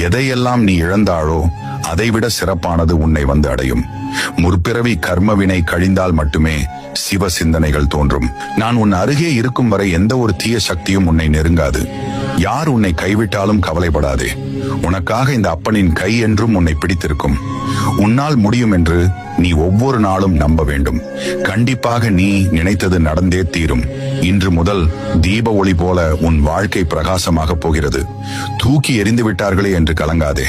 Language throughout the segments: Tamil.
எதையெல்லாம் நீ இழந்தாளோ அதைவிட சிறப்பானது உன்னை வந்து அடையும். முற்பிறவி கர்மவினை கழிந்தால் மட்டுமே சிவ சிந்தனைகள் தோன்றும். நான் உன் அருகே இருக்கும் வரை எந்த ஒரு தீய சக்தியும் உன்னை நெருங்காது. யார் உன்னை கைவிட்டாலும் கவலைப்படாதே. உனக்காக இந்த அப்பனின் கை என்றும் உன்னை பிடித்திருக்கும். உன்னால் முடியும் என்று நீ ஒவ்வொரு நாளும் நம்ப வேண்டும். கண்டிப்பாக நீ நினைத்தது நடந்தே தீரும். இன்று முதல் தீப ஒளி போல உன் வாழ்க்கை பிரகாசமாக போகிறது. தூக்கி எறிந்து விட்டார்களே என்று கலங்காதே.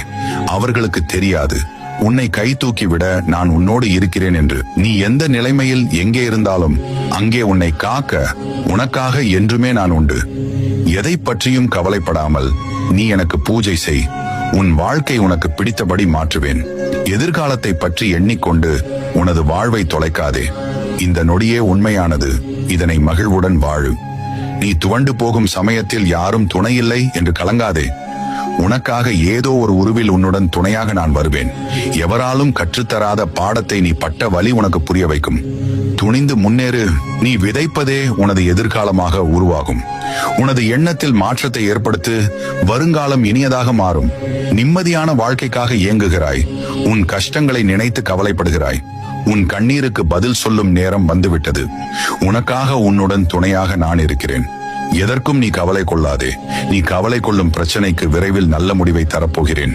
அவர்களுக்கு தெரியாது. உன்னை கை தூக்கி விட நான் உன்னோடு இருக்கிறேன் என்று. நீ எந்த நிலைமையில் எங்கே இருந்தாலும் அங்கே உன்னை காக்க உனக்காக என்றுமே நான் உண்டு. எதை பற்றியும் கவலைப்படாமல் நீ எனக்கு பூஜை செய். உன் வாழ்க்கை உனக்கு பிடித்தபடி மாற்றுவேன். எதிர்காலத்தை பற்றி எண்ணிக்கொண்டு உனது வாழ்வை தொலைக்காதே. இந்த நொடியே உண்மையானது. இதனை மகிழ்வுடன் வாழு. நீ துவண்டு போகும் சமயத்தில் யாரும் துணையில்லை என்று கலங்காதே. உனக்காக ஏதோ ஒரு உருவில் உன்னுடன் துணையாக நான் வருவேன். எவராலும் கற்றுத்தராத பாடத்தை நீ பட்ட வழி உனக்கு புரிய வைக்கும். துணிந்து முன்னேறு நீ விதைப்பதே உனது எதிர்காலமாக உருவாகும். உனது எண்ணத்தில் மாற்றத்தை ஏற்படுத்து வருங்காலம் இனியதாக மாறும். நிம்மதியான வாழ்க்கைக்காக இயங்குகிறாய். உன் கஷ்டங்களை நினைத்து கவலைப்படுகிறாய். உன் கண்ணீருக்கு பதில் சொல்லும் நேரம் வந்துவிட்டது. உனக்காக உன்னுடன் துணையாக நான் இருக்கிறேன். எதற்கும் நீ கவலை கொள்ளாதே. நீ கவலை கொள்ளும் பிரச்சனைக்கு விரைவில் நல்ல முடிவை தரப்போகிறேன்.